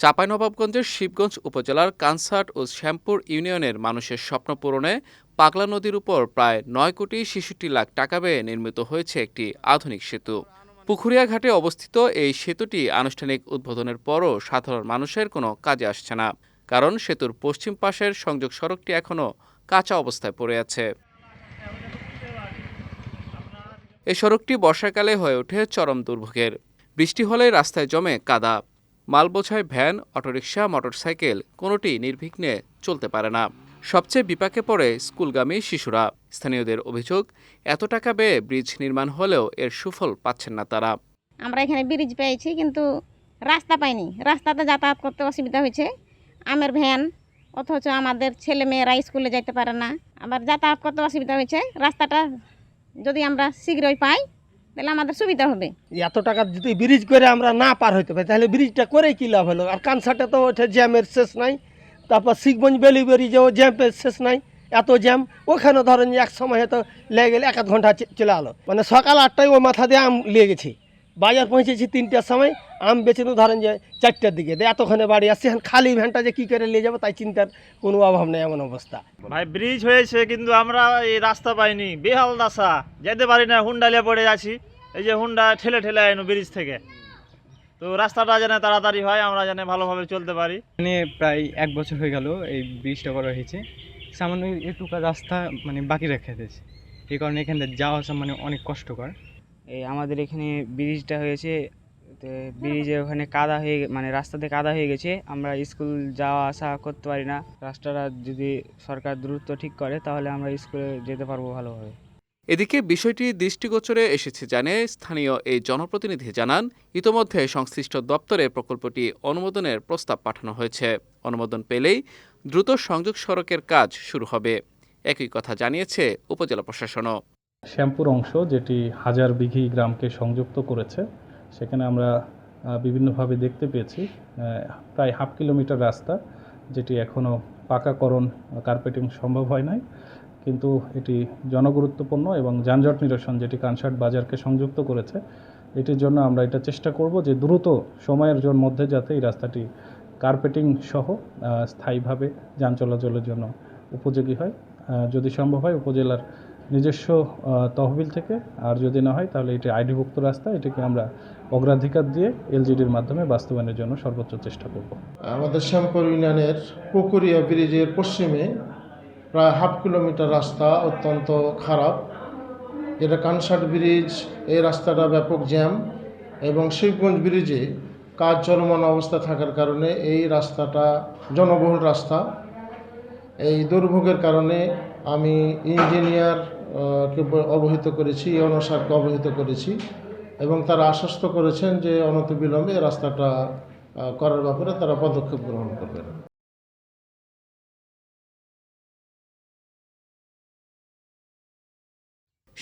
চাঁপাইনবাবগঞ্জের শিবগঞ্জ উপজেলার কানসার্ট ও শ্যামপুর ইউনিয়নের মানুষের স্বপ্ন পূরণে পাগলা নদীর উপর প্রায় নয় কোটি ছেষট্টি লাখ টাকা ব্যয়ে নির্মিত হয়েছে একটি আধুনিক সেতু। পুখুরিয়া ঘাটে অবস্থিত এই সেতুটি আনুষ্ঠানিক উদ্বোধনের পরও সাধারণ মানুষের কোনো কাজে আসছে না, কারণ সেতুর পশ্চিম পাশের সংযোগ সড়কটি এখনও কাঁচা অবস্থায় পড়ে আছে। এই সড়কটি বর্ষাকালে হয়ে ওঠে চরম দুর্ভোগের। বৃষ্টি হলে রাস্তায় জমে কাদা। মাল বোঝাই ভ্যান, অটোরিকশা, মোটরসাইকেল কোনোটি নির্বিঘ্নে চলতে পারে না। সবচেয়ে বিপাকে পড়ে স্কুলগামী শিশুরা। স্থানীয়দের অভিযোগ, এত টাকা ব্যয়ে ব্রিজ নির্মাণ হলেও এর সুফল পাচ্ছেন না তারা। আমরা এখানে ব্রিজ পেয়েছি, কিন্তু রাস্তা পাইনি। রাস্তাতে যাতায়াত করতে অসুবিধা হয়েছে। আমের ভ্যান, অথচ আমাদের ছেলে মেয়েরা স্কুলে যেতে পারে না। আবার যাতায়াত করতে অসুবিধা হয়েছে। রাস্তাটা যদি আমরা শীঘ্রই পাই তাহলে আমাদের সুবিধা হবে। এত টাকা যদি ব্রিজ করে আমরা না পার হইতে পারি তাহলে ব্রিজটা করে কী লাভ হলো? আর কানসাটে তো ওঠে জ্যামের শেষ নাই। তারপর শিখগঞ্জ বেলি ব্রিজেও জ্যামের শেষ নাই। এত জ্যাম ওখানে ধরেন যে এক সময় হয়তো লেগে গেলে এক আধ ঘণ্টা চলে আলো। মানে সকাল আটটায় ওই মাথা দিয়ে আম লিয়ে গেছি। বাজার পৌঁছেছি তিনটার সময় আম বেছে তো ধরেন যে চারটার দিকে। দিয়ে এতক্ষণে বাড়ি আসছি এখন খালি ভ্যানটা যে কী করে নিয়ে যাব তাই চিন্তার কোনো অভাব নেই এমন অবস্থা। ভাই ব্রিজ হয়েছে কিন্তু আমরা এই রাস্তা পাইনি। বেহাল দাসা যেতে পারি না হুন্ডালিয়া পড়ে আছি। এই যে হুন্ডা ঠেলে ঠেলে আইনো ব্রিজ থেকে। তো রাস্তাটা যেন তাড়াতাড়ি হয় আমরা যেন ভালোভাবে চলতে পারি। মানে প্রায় এক বছর হয়ে গেল এই ব্রিজটা করা হয়েছে। সামান্য এটুকু রাস্তা মানে বাকি রেখে দিয়েছে। এই কারণে এখানে যাওয়া আসা মানে অনেক কষ্টকর। এই আমাদের এখানে ব্রিজটা হয়েছে তো ব্রিজে ওখানে কাদা হয়ে মানে রাস্তাতে কাদা হয়ে গেছে। আমরা স্কুল যাওয়া আসা করতে পারি না। রাস্তাটা যদি সরকার দ্রুত ঠিক করে তাহলে আমরা স্কুলে যেতে পারব ভালোভাবে। এদিকে বিষয়টি দৃষ্টিগোচরে এসেছে জানে স্থানীয় এই জনপ্রতিনিধি জানান, ইতোমধ্যে সংশ্লিষ্ট দপ্তরে প্রকল্পটি অনুমোদনের প্রস্তাব পাঠানো হয়েছে। অনুমোদন পেলেই দ্রুত সংযোগ সড়কের কাজ শুরু হবে। একই কথা জানিয়েছে উপজেলা প্রশাসনও। শ্যামপুর অংশ, যেটি হাজার বিঘি গ্রামকে সংযুক্ত করেছে, সেখানে আমরা বিভিন্নভাবে দেখতে পেয়েছি প্রায় হাফ কিলোমিটার রাস্তা, যেটি এখনও পাকাকরণ কার্পেটিং সম্ভব হয় নাই। কিন্তু এটি জনগুরুত্বপূর্ণ এবং যানজট নিরসন যেটি কানসার্ট বাজারকে সংযুক্ত করেছে, এটির জন্য আমরা এটা চেষ্টা করব যে দ্রুত সময়ের জন মধ্যে যাতে এই রাস্তাটি কার্পেটিং সহ স্থায়ীভাবে যান চলাচলের জন্য উপযোগী হয়। যদি সম্ভব হয় উপজেলার নিজস্ব তহবিল থেকে, আর যদি না হয় তাহলে এটি আইডিভুক্ত রাস্তা, এটিকে আমরা অগ্রাধিকার দিয়ে এলজিডির মাধ্যমে বাস্তবায়নের জন্য সর্বোচ্চ চেষ্টা করব। আমাদের শ্যামপুর ইউনিয়নের পুকুরিয়া ব্রিজের পশ্চিমে প্রায় হাফ কিলোমিটার রাস্তা অত্যন্ত খারাপ। যেটা কানসাট ব্রিজ এই রাস্তাটা ব্যাপক জ্যাম এবং শিবগঞ্জ ব্রিজে কাজ চলমান অবস্থা থাকার কারণে এই রাস্তাটা জনবহুল রাস্তা। এই দুর্ভোগের কারণে আমি ইঞ্জিনিয়ার আহ, কে ব- অবহিত করেছি অনুসারকে অবহিত করেছি এবং তারা আশ্বস্ত করেছেন যে অনতিবিলম্বে রাস্তাটা করার ব্যাপারে তারা পদক্ষেপ গ্রহণ করবেন।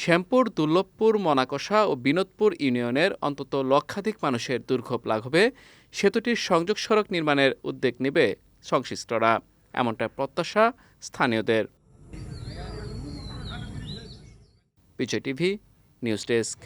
শ্যামপুর, দুর্লভপুর মনাকষা ও বিনোদপুর ইউনিয়নের অন্তত লক্ষাধিক মানুষের দুর্ভোগ লাঘবে। সেতুটির সংযোগ সড়ক নির্মাণের উদ্যোগ নেবে সংশ্লিষ্টরা। এমনটা প্রত্যাশা স্থানীয়দের। Vijay TV, news desk.